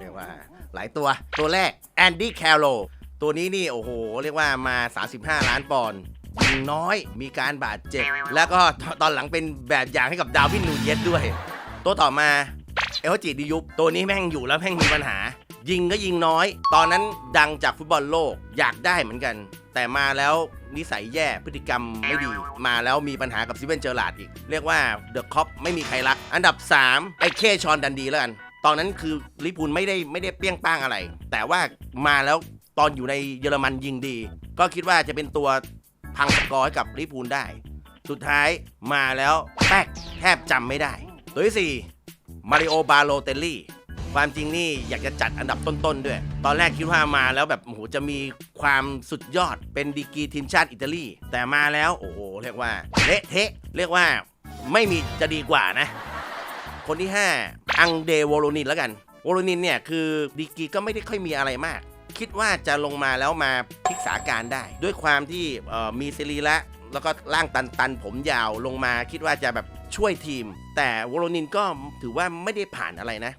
เรียกว่าหลายตัวตัวแรกแอนดี้แคลโรตัวนี้นี่โอ้โห เรียกว่ามา 35 ล้านปอนด์ยิงน้อยมีการบาดเจ็บ แล้วก็ตอนหลังเป็นแบบอย่างให้กับดาวินนูเยสด้วย ตัวต่อมาเอลจิดิยุบตัวนี้แม่งอยู่แล้วแม่งมีปัญหา ยิงก็ยิงน้อย ตอนนั้นดังจากฟุตบอลโลกอยากได้เหมือนกัน แต่มาแล้วนิสัยแย่พฤติกรรมไม่ดี มาแล้วมีปัญหากับซิเวนเจอร์ลาดอีก เรียกว่าเดอะคอปไม่มีใครรัก อันดับ 3 ไอ้เคชอนดันดีแล้วกัน ตอนนั้นคือลิปูลไม่ได้ไม่ได้เปี้ยงป้างอะไร แต่ว่ามาแล้วตอนอยู่ในเยอรมันยิงดี ก็คิดว่าจะเป็นตัวพังสกอร์ให้กับลิปูลได้ สุดท้ายมาแล้วแป๊กแทบจำไม่ได้ ตัวที่4มาริโอบาโลเตลลี่ความจริงนี่อยากจะจัดอันดับต้นๆด้วย ตอนแรกคิดว่ามาแล้วแบบโอ้โหจะมีความสุดยอดเป็นดีกรีทีมชาติอิตาลี แต่มาแล้วโอ้โหเรียกว่าเละเทะ เรียกว่าไม่มีจะดีกว่านะ คนที่ 5 อังเดวโลนินแล้วกันวโลนินเนี่ยคือดีกีก็ไม่ได้ค่อยมีอะไรมาก คิดว่าจะลงมาแล้วมาพิกษาการได้ ด้วยความที่เอ่อมีสรีละแล้วก็ร่างตันๆ ผมยาวลงมาคิดว่าจะแบบช่วยทีม แต่วโลนินก็ถือว่าไม่ได้ผ่านอะไรนะ